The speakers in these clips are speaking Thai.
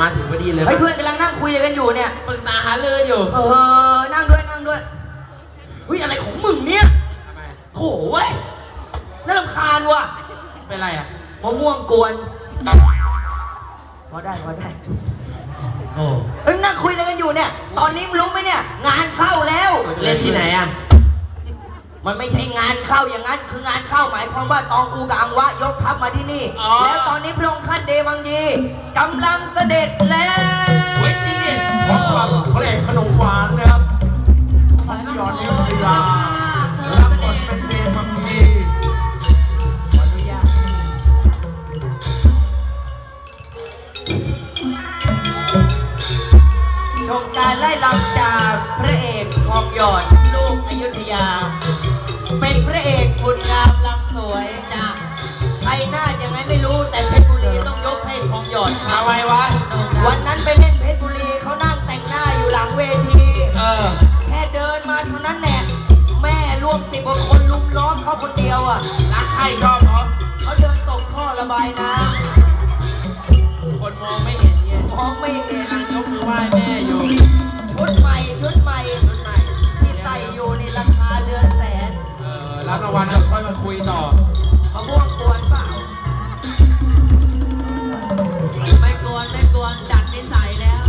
มาถึงพอดีเลยเฮ้ยเพื่อนกำลังนั่งคุยกันอยู่เนี่ย ปรึกษาหาเลยอยู่เออ นั่งด้วยนั่งด้วยเฮ้ยอะไรของมึงเนี่ยทำไมโถเว้ยน่ารำคาญว่ะเป็นไรอะ มะม่วงกวน พอได้พอได้โอ้เฮ้ยนั่งคุยอะไรกันอยู่เนี่ย ตอนนี้มึงรู้ไหมเนี่ย งานเข้าแล้ว เล่นที่ไหนอะ มันไม่ใช่งานเข้าอย่างนั้น คืองานเข้าหมายความว่าตองอูกับอังวะยกทัพมาที่นี่ อ๋อ แล้วตอนนี้พระองค์ท่านเดวังดีกำลังเสด็จแล้วเฮ้ยจริงดิพบกับพระเอกขนมหวานนะครับทองหยอดเลี้ยงลีลารับบทเป็นเดมังกีขออนุญาตชมการไล่ลำจากพระเอกทองหยอด ไมวะ วันนั้นไปเล่นเพชรบุรีเขานั่งแต่งหน้าอยู่หลังเวที เออ แค่เดินมาเท่านั้นแหละแม่ร่วมสิบกว่าคนลุมล้อมเขาคนเดียวอะ รักใครชอบเหรอเขาเดินตกท่อระบายน้คนมองไม่เห็นเนี่ยำมองไม่เห็นกำลังยกมือไหว้แม่อยู่ ชุดใหม่ชุดใหม่ชุดใหม่ที่ใส่อยู่นี่ราคาเรือนแสน เออรับรางวัลเราค่อยมาคุยต่อ วนไม่กวนจัดนิสัยแล้ว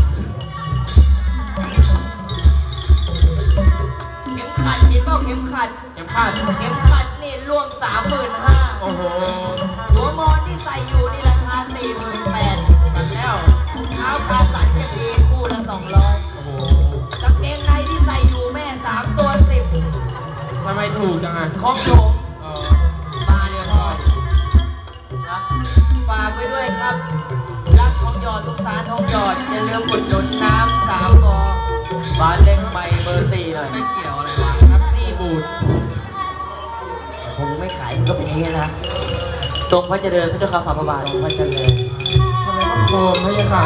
เข็มขัดเห็นเปล่าเข็มขัดยังพลาดเข็มขัดนี่รวมสามหมื่นห้าโอ้โหหัวมอนที่ใส่อยู่นี่ราคาสี่หมื่นแปดมันแล้วถุงเท้าคาสันจะมีคู่ละสองร้อยโอ้โหกางเกงในที่ใส่อยู่แม่สามตัวสิบทำไมถูกจังอะของโยม งสารทองหยอดอย่าลืมอุดหนุนน้ำสามบอบ้านเล็กใบเบอร์สี่หน่อยไม่เกี่ยวอะไรวะครับซี่บูดผมไม่ขายมันก็เป็นอย่างนี้นะทรงพระเจริญพระเจ้าข้าฝ่าพระบาททรงพระเจริญทำไมต้องโคมไม่ใช่ค่ะ